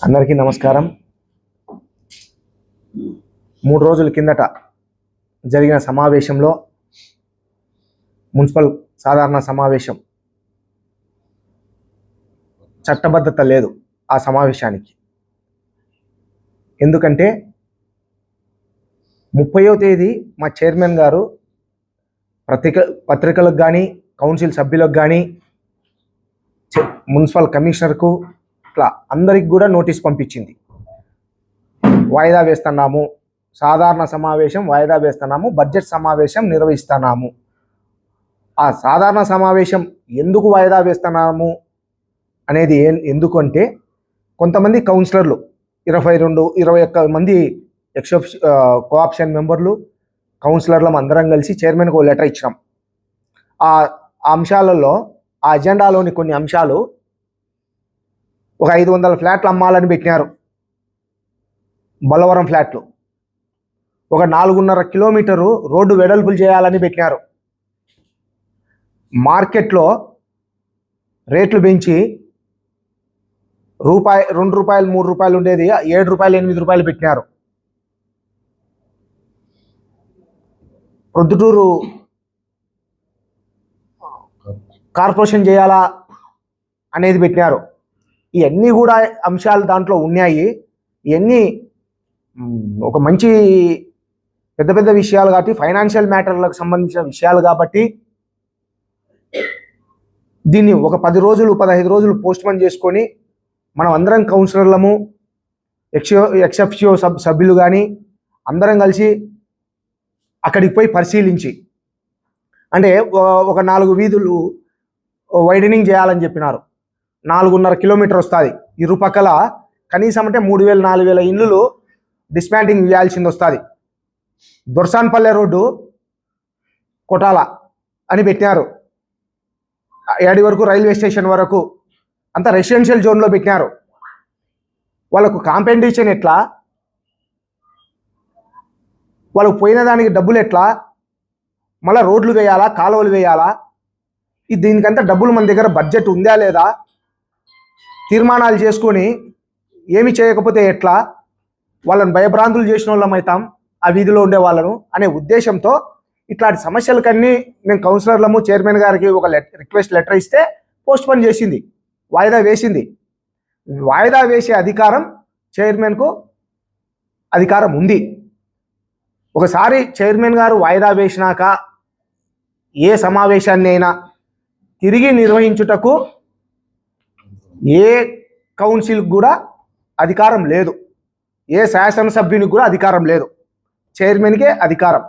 అందరికీ నమస్కారం. మూడు రోజుల కిందట జరిగిన సమావేశంలో మున్సిపల్ సాధారణ సమావేశం చట్టబద్ధత లేదు ఆ సమావేశానికి. ఎందుకంటే ముప్పయో తేదీ మా చైర్మన్ గారు పత్రిక పత్రికలకు కానీ కౌన్సిల్ సభ్యులకు కానీ మున్సిపల్ కమిషనర్కు ఇట్లా అందరికి కూడా నోటీస్ పంపించింది. వాయిదా వేస్తున్నాము. సాధారణ సమావేశం వాయిదా వేస్తున్నాము. బడ్జెట్ సమావేశం నిర్వహిస్తున్నాము. ఆ సాధారణ సమావేశం ఎందుకు వాయిదా వేస్తున్నాము అనేది ఏ కొంతమంది కౌన్సిలర్లు ఇరవై రెండు ఇరవై ఒక్క మంది ఎక్సెప్ కోఆప్షన్ మెంబర్లు కౌన్సిలర్లం అందరం కలిసి చైర్మన్కి ఒక లెటర్ ఇచ్చినాం. ఆ అంశాలలో ఆ అజెండాలోని కొన్ని అంశాలు ఒక ఐదు వందల ఫ్లాట్లు అమ్మాలని పెట్టినారు. బలవరం ఫ్లాట్లు. ఒక నాలుగున్నర కిలోమీటరు రోడ్డు వెడల్పులు చేయాలని పెట్టినారు. మార్కెట్లో రేట్లు పెంచి రూపాయి రెండు రూపాయలు మూడు రూపాయలు ఉండేది ఏడు రూపాయలు ఎనిమిది రూపాయలు పెట్టినారు. ప్రొద్దుటూరు కార్పొరేషన్ చేయాలా అనేది పెట్టినారు. ఇవన్నీ కూడా అంశాలు దాంట్లో ఉన్నాయి. ఇవన్నీ ఒక మంచి పెద్ద పెద్ద విషయాలు కాబట్టి ఫైనాన్షియల్ మ్యాటర్లకు సంబంధించిన విషయాలు కాబట్టి దీన్ని ఒక పది రోజులు పదహైదు రోజులు పోస్ట్ పోన్ చేసుకొని మనం అందరం కౌన్సిలర్లము ఎక్స్యో ఎక్సెప్షియో సబ్ సభ్యులు కానీ అందరం కలిసి అక్కడికి పోయి పరిశీలించి అంటే ఒక నాలుగు వీధులు వైడనింగ్ చేయాలని చెప్పినారు. నాలుగున్నర కిలోమీటర్ వస్తుంది. ఇరుపక్కల కనీసం అంటే మూడు వేల నాలుగు వేల ఇళ్ళు డిస్మాంటింగ్ చేయాల్సింది వస్తుంది. దొర్సాన్పల్లె రోడ్డు కొటాల అని పెట్టినారు. ఏడి వరకు రైల్వే స్టేషన్ వరకు అంతా రెసిడెన్షియల్ జోన్లో పెట్టినారు. వాళ్ళకు కాంపెండేషన్ ఎట్లా? వాళ్ళకు పోయిన దానికి డబ్బులు ఎట్లా? మళ్ళీ రోడ్లు వేయాలా? కాలువలు వేయాలా? ఈ దీనికంతా డబ్బులు మన దగ్గర బడ్జెట్ ఉందా లేదా? తీర్మానాలు చేసుకొని ఏమి చేయకపోతే ఎట్లా? వాళ్ళని భయభ్రాంతులు చేసిన వాళ్ళం అవుతాం ఆ వీధిలో ఉండే వాళ్ళను అనే ఉద్దేశంతో ఇట్లాంటి సమస్యలకన్నీ మేము కౌన్సిలర్లము చైర్మన్ గారికి ఒక రిక్వెస్ట్ లెటర్ ఇస్తే పోస్ట్ పోన్ చేసింది వాయిదా వేసింది. వాయిదా వేసే అధికారం చైర్మన్కు అధికారం ఉంది. ఒకసారి చైర్మన్ గారు వాయిదా వేసినాక ఏ సమావేశాన్ని అయినా తిరిగి నిర్వహించుటకు ఏ కౌన్సిల్కి కూడా అధికారం లేదు. ఏ శాసనసభ్యునికి కూడా అధికారం లేదు. చైర్మన్కే అధికారం.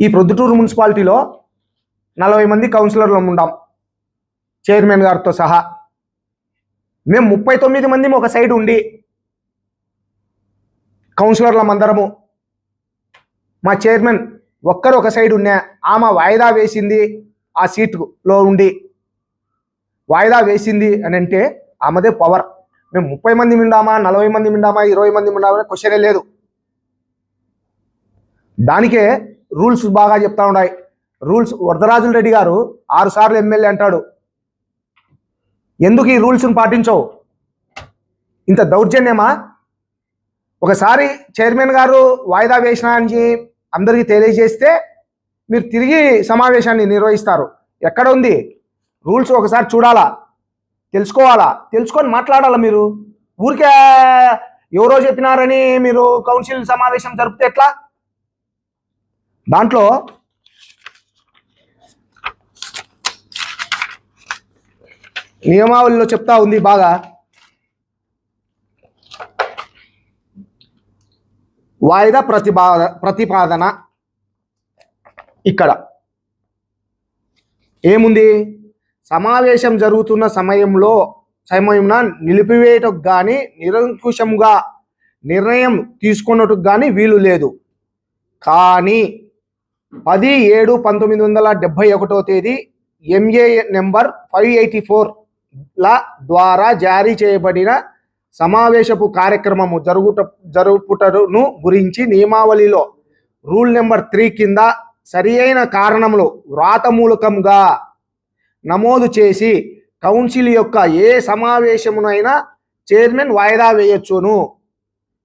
ఈ ప్రొద్దుటూరు మున్సిపాలిటీలో నలభై మంది కౌన్సిలర్లు ఉండాం. చైర్మన్ గారితో సహా. మేము ముప్పై తొమ్మిది మంది ఒక సైడ్ ఉండి కౌన్సిలర్లం అందరము. మా చైర్మన్ ఒక్కరు ఒక సైడ్ ఉన్నా ఆమె వాయిదా వేసింది ఆ సీటులో ఉండి. వాయిదా వేసింది అని అంటే ఆమెదే పవర్ మేము ముప్పై మంది మిండామా నలభై మంది మిండామా ఇరవై మంది మిండామా క్వశ్చనే లేదు. దానికే రూల్స్ బాగా చెప్తా ఉన్నాయి. రూల్స్ వరదరాజుల రెడ్డి గారు ఆరు సార్లు ఎమ్మెల్యే అంటాడు. ఎందుకు ఈ రూల్స్ని పాటించవు? ఇంత దౌర్జన్యమా? ఒకసారి చైర్మన్ గారు వాయిదా వేసిన అని అందరికీ తెలియజేస్తే మీరు తిరిగి సమావేశాన్ని నిర్వహిస్తారు. ఎక్కడ ఉంది? రూల్స్ ఒకసారి చూడాలా? తెలుసుకోవాలా? తెలుసుకొని మాట్లాడాలా మీరు? ఊరికే ఎవరో చెప్పినారని మీరు కౌన్సిల్ సమావేశం జరిపితే ఎట్లా? దాంట్లో నియమావళిలో చెప్తా ఉంది బాగా. వాయిదా ప్రతిపా ప్రతిపాదన. ఇక్కడ. ఏముంది? సమావేశం జరుగుతున్న సమయంలో సమయంన నిలిపివేయటకు కానీ నిరంకుశంగా నిర్ణయం తీసుకున్నట్టుకు కానీ వీలు లేదు. కానీ పది ఏడు పంతొమ్మిది వందల డెబ్భై ఒకటో తేదీ MA number five eighty four ల ద్వారా జారీ చేయబడిన సమావేశపు కార్యక్రమము జరుగుట జరుపుటను గురించి నియమావళిలో రూల్ నెంబర్ త్రీ కింద సరి అయిన కారణములు వ్రాతమూలకంగా నమోదు చేసి కౌన్సిల్ యొక్క ఏ సమావేశమునైనా చైర్మన్ వాయిదా వేయొచ్చును.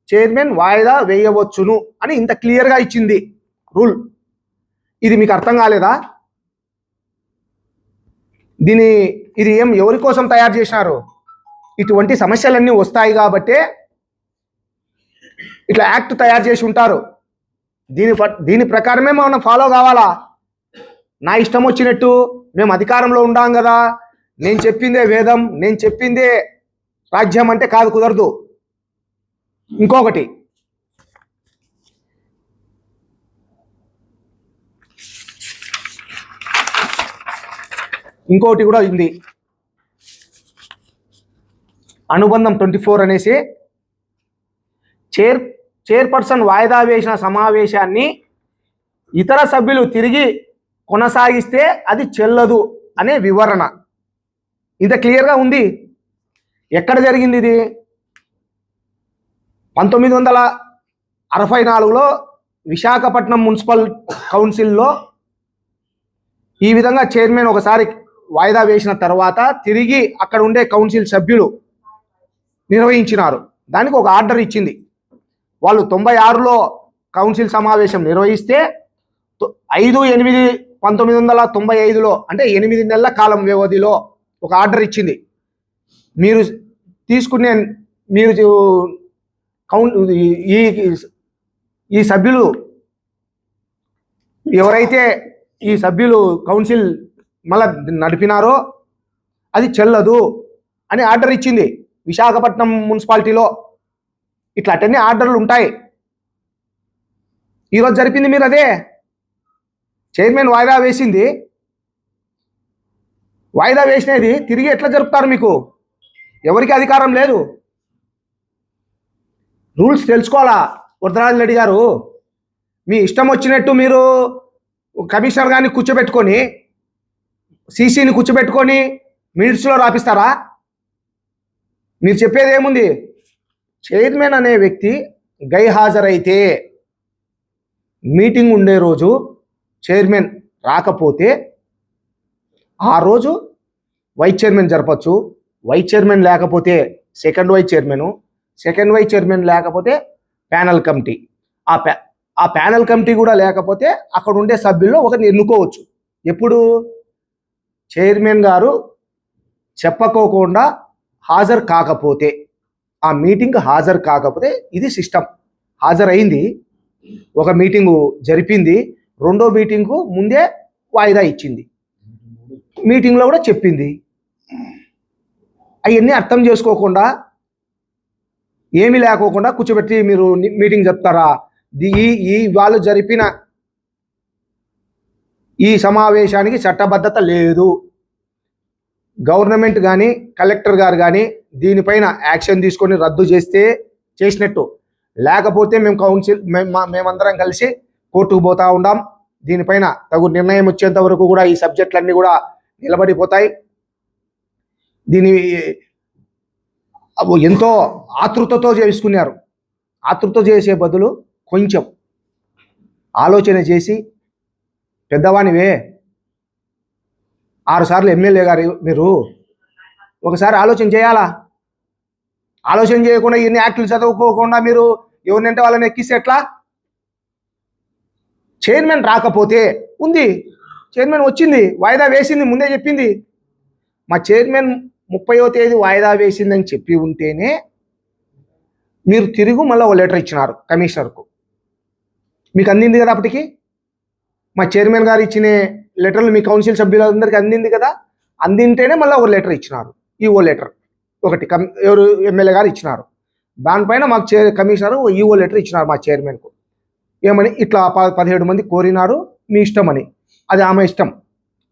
చైర్మన్ వాయిదా వేయవచ్చును అని ఇంత క్లియర్గా ఇచ్చింది రూల్. ఇది మీకు అర్థం కాలేదా? దీని ఇది ఏం ఎవరి కోసం తయారు చేసినారు? ఇటువంటి సమస్యలన్నీ వస్తాయి కాబట్టే ఇట్లా యాక్ట్ తయారు చేసి ఉంటారు. దీని దీని ప్రకారమే మనం ఫాలో కావాలా? నా ఇష్టం వచ్చినట్టు మేము అధికారంలో ఉండాం కదా. నేను చెప్పిందే వేదం నేను చెప్పిందే రాజ్యం అంటే కాదు కుదరదు. ఇంకొకటి. ఇంకోటి కూడా ఉంది. అనుబంధం ట్వంటీ ఫోర్ అనేసి చైర్ చైర్పర్సన్ వాయిదా వేసిన సమావేశాన్ని ఇతర సభ్యులు తిరిగి కొనసాగిస్తే అది చెల్లదు అనే వివరణ. ఇంత క్లియర్గా ఉంది? ఎక్కడ జరిగింది ఇది? పంతొమ్మిది వందల అరవై నాలుగులో విశాఖపట్నం మున్సిపల్ కౌన్సిల్లో ఈ విధంగా చైర్మన్ ఒకసారి వాయిదా వేసిన తర్వాత తిరిగి అక్కడ ఉండే కౌన్సిల్ సభ్యులు నిర్వహించినారు. దానికి ఒక ఆర్డర్ ఇచ్చింది. వాళ్ళు తొంభై ఆరులో కౌన్సిల్ సమావేశం నిర్వహిస్తే ఐదు ఎనిమిది పంతొమ్మిది వందల తొంభై ఐదులో అంటే ఎనిమిది నెలల కాలం వ్యవధిలో ఒక ఆర్డర్ ఇచ్చింది. మీరు తీసుకునే మీరు కౌంట్ కౌన్ ఈ- ఈ ఈ సభ్యులు ఎవరైతే ఈ సభ్యులు కౌన్సిల్ మళ్ళా నడిపినారో అది చెల్లదు అని ఆర్డర్ ఇచ్చింది విశాఖపట్నం మున్సిపాలిటీలో. ఇట్లాంటివన్నీ ఆర్డర్లు ఉంటాయి. ఈరోజు జరిపింది మీరు అదే? చైర్మన్ వాయిదా వేసింది. వాయిదా వేసినది తిరిగి ఎట్లా జరుపుతారు మీకు? ఎవరికి అధికారం లేదు. రూల్స్ తెలుసుకోవాలా? వరదరాజు రెడ్డి గారు మీ ఇష్టం వచ్చినట్టు మీరు కమిషనర్ గారిని కూర్చోబెట్టుకొని సీసీని కూర్చోబెట్టుకొని మినిట్స్లో రాపిస్తారా? మీరు చెప్పేది ఏముంది? చైర్మన్ అనే వ్యక్తి గైహాజరైతే మీటింగ్ ఉండే రోజు చైర్మన్ రాకపోతే ఆ రోజు వైస్ చైర్మన్ జరపచ్చు. వైస్ చైర్మన్ లేకపోతే second vice chairman second vice chairman లేకపోతే ప్యానల్ కమిటీ. ఆ ప్యా ఆ ప్యానల్ కమిటీ కూడా లేకపోతే అక్కడ ఉండే సభ్యుల్లో ఒకరిని ఎన్నుకోవచ్చు. ఎప్పుడు? చైర్మన్ గారు చెప్పకోకుండా హాజరు కాకపోతే ఆ మీటింగ్ హాజరు కాకపోతే ఇది సిస్టమ్. హాజరైంది ఒక మీటింగు జరిపింది. రెండో మీటింగ్కు ముందే వాయిదా ఇచ్చింది. మీటింగ్లో కూడా చెప్పింది. అవన్నీ అర్థం చేసుకోకుండా ఏమీ లేకోకుండా కూర్చోబెట్టి మీరు మీటింగ్ చెప్తారా ఈ ఈ వాళ్ళు జరిపిన ఈ సమావేశానికి చట్టబద్ధత లేదు. గవర్నమెంట్ కానీ కలెక్టర్ గారు కానీ దీనిపైన యాక్షన్ తీసుకొని రద్దు చేస్తే చేసినట్టు. లేకపోతే మేము కౌన్సిల్ మేము మేమందరం కలిసి కోర్టుకు పోతా ఉండాం. దీనిపైన తగు నిర్ణయం వచ్చేంత వరకు కూడా ఈ సబ్జెక్టులన్నీ కూడా నిలబడిపోతాయి. దీని ఎంతో ఆతృతతో చేసుకున్నారు. ఆతృత చేసే బదులు కొంచెం ఆలోచన చేసి పెద్దవానివే ఆరుసార్లు ఎమ్మెల్యే గారు మీరు ఒకసారి ఆలోచన చేయాలా? ఆలోచన చేయకుండా ఇన్ని యాక్టులు చదువుకోకుండా మీరు ఎవరినంటే వాళ్ళని ఎక్కిస్తే ఎట్లా? చైర్మన్ రాకపోతే ఉంది. చైర్మన్ వచ్చింది వాయిదా వేసింది ముందే చెప్పింది. మా చైర్మన్ ముప్పయో తేదీ వాయిదా వేసిందని చెప్పి ఉంటేనే మీరు తిరుగు మళ్ళీ ఒక లెటర్ ఇచ్చినారు కమిషనర్కు. మీకు అందింది కదా అప్పటికి? మా చైర్మన్ గారు ఇచ్చిన లెటర్లు మీ కౌన్సిల్ సభ్యులందరికీ అందింది కదా? అందింటేనే మళ్ళీ ఒక లెటర్ ఇచ్చినారు. ఈఓ లెటర్ ఒకటి కమ్ ఎవరు ఎమ్మెల్యే గారు ఇచ్చినారు. దానిపైన మాకు చే కమిషనర్ ఈఓ లెటర్ ఇచ్చినారు మా చైర్మన్కు. ఏమని? ఇట్లా ప- పదిహేడు మంది కోరినారు మీ ఇష్టం అని అది ఆమె ఇష్టం.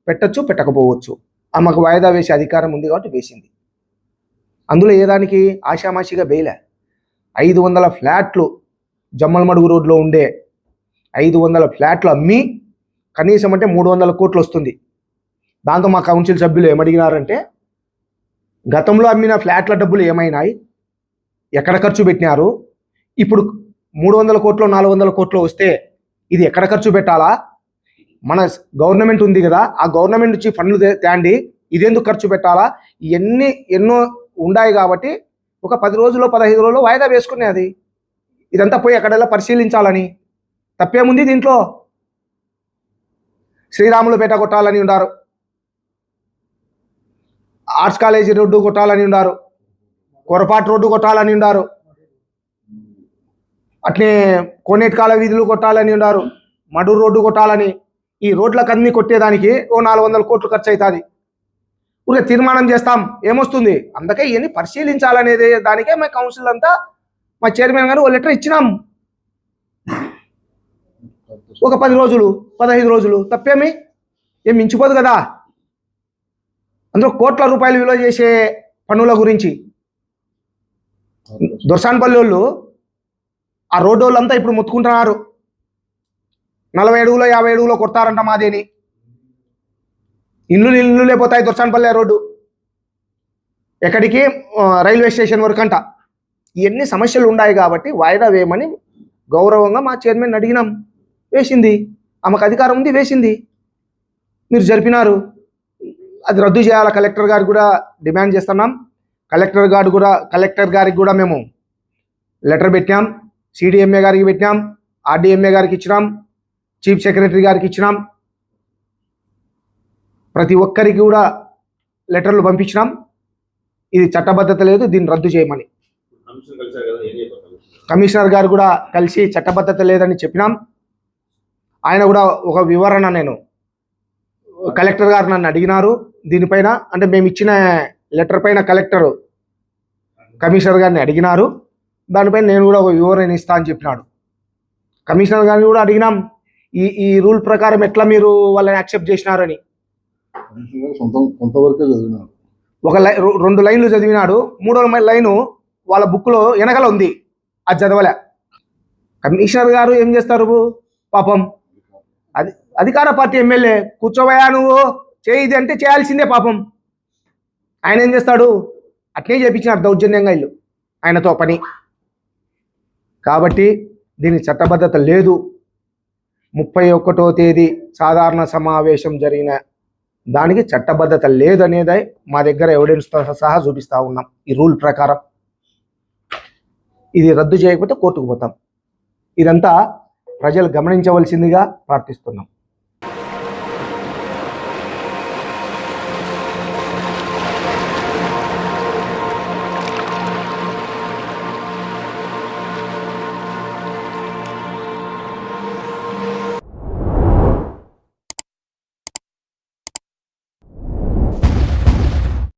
పెట్టచ్చు పెట్టకపోవచ్చు. ఆమెకు వాయిదా వేసే అధికారం ఉంది కాబట్టి వేసింది. అందులో ఏదానికి ఆషామాషిగా బెయిలే ఐదు వందల ఫ్లాట్లు జమ్మలమడుగు రోడ్లో ఉండే ఐదు వందల ఫ్లాట్లు అమ్మి కనీసం అంటే మూడు వందల కోట్లు వస్తుంది. దాంతో మా కౌన్సిల్ సభ్యులు ఏమడిగినారంటే గతంలో అమ్మిన ఫ్లాట్ల డబ్బులు ఏమైనాయి? ఎక్కడ ఖర్చు పెట్టినారు? ఇప్పుడు మూడు వందల కోట్లు నాలుగు వందల కోట్లు వస్తే ఇది ఎక్కడ ఖర్చు పెట్టాలా? మన గవర్నమెంట్ ఉంది కదా ఆ గవర్నమెంట్ నుంచి ఫండ్లు తేండి ఇదెందుకు ఖర్చు పెట్టాలా? ఇవన్నీ ఎన్నో ఉన్నాయి కాబట్టి ఒక పది రోజుల్లో పదహైదు రోజులు వాయిదా వేసుకునేది ఇదంతా పోయి ఎక్కడెల్లా పరిశీలించాలని. తప్పేముంది దీంట్లో? శ్రీరాములుపేట కొట్టాలని ఉన్నారు ఆర్ట్స్ కాలేజీ రోడ్డు కొట్టాలని ఉన్నారు కొరపాటు రోడ్డు కొట్టాలని ఉన్నారు అట్లే కోనేటి కాల వీధులు కొట్టాలని ఉన్నారు. మడూరు రోడ్డు కొట్టాలని. ఈ రోడ్లకు అన్ని కొట్టేదానికి ఓ నాలుగు వందల కోట్లు ఖర్చు అవుతుంది ఊరికే తీర్మానం చేస్తాం. ఏమొస్తుంది? అందుకే ఇవన్నీ పరిశీలించాలనేది దానికే మా కౌన్సిల్ అంతా మా చైర్మన్ గారు ఓ లెటర్ ఇచ్చినాం. ఒక పది రోజులు పదహైదు రోజులు. తప్పేమి? ఏం మించిపోదు కదా. అందులో కోట్ల రూపాయలు విలువ చేసే పనుల గురించి. దొర్సాన్పల్లి వాళ్ళు ఆ రోడ్డు వాళ్ళంతా ఇప్పుడు మొత్తుకుంటున్నారు. నలభై అడుగులో యాభై అడుగులో కొడతారంట మాదేని. ఇల్లు ఇల్లు లేకపోతాయి దొర్సాన్పల్లి రోడ్డు. ఎక్కడికి? రైల్వే స్టేషన్ వరకు అంట ఇవన్నీ సమస్యలు ఉన్నాయి కాబట్టి వాయిదా వేయమని గౌరవంగా మా చైర్మన్ అడిగినాం. వేసింది. ఆమెకు అధికారం ఉంది వేసింది. మీరు జరిపినారు. అది రద్దు చేయాలి? కలెక్టర్ గారికి కూడా డిమాండ్ చేస్తున్నాం. కలెక్టర్ గారు కూడా కలెక్టర్ గారికి కూడా మేము లెటర్ పెట్టాం సిడిఎంఏ గారికి పెట్టినాం ఆర్డిఎంఏ గారికి ఇచ్చినాం చీఫ్ సెక్రటరీ గారికి ఇచ్చినాం. ప్రతి ఒక్కరికి కూడా లెటర్లు పంపించినాం. ఇది చట్టబద్ధత లేదు దీన్ని రద్దు చేయమని. కమిషనర్ గారు కూడా కలిసి చట్టబద్ధత లేదని చెప్పినాం. ఆయన కూడా ఒక వివరణ నేను కలెక్టర్ గారు నన్ను అడిగినారు. దీనిపైన అంటే మేము ఇచ్చిన లెటర్ పైన కలెక్టర్ కమిషనర్ గారిని అడిగినారు. దానిపైన నేను కూడా ఒక వివరణ ఇస్తా అని చెప్పినాడు. కమిషనర్ గారిని కూడా అడిగినాం ఈ ఈ రూల్ ప్రకారం ఎట్లా మీరు వాళ్ళని యాక్సెప్ట్ చేసినారని. ఒక లై రెండు లైన్లు చదివినాడు. మూడో లైను వాళ్ళ బుక్లో వెనకల ఉంది. అది చదవలే. కమిషనర్ గారు ఏం చేస్తారు పాపం. అది అధికార పార్టీ ఎమ్మెల్యే కూర్చోబోయా నువ్వు. చేయిది అంటే చేయాల్సిందే పాపం. ఆయన ఏం చేస్తాడు? అట్లే చేపించినారు దౌర్జన్యంగా ఇల్లు ఆయనతో పని. కాబట్టి దీనికి చట్టబద్ధత లేదు. ముప్పై ఒకటో తేదీ సాధారణ సమావేశం జరిగిన దానికి చట్టబద్ధత లేదనేది మా దగ్గర ఎవిడెన్స్తో సహా చూపిస్తా ఉన్నాం. ఈ రూల్ ప్రకారం. ఇది రద్దు చేయకపోతే కోర్టుకు పోతాం. ఇదంతా ప్రజలు గమనించవలసిందిగా ప్రార్థిస్తున్నాం.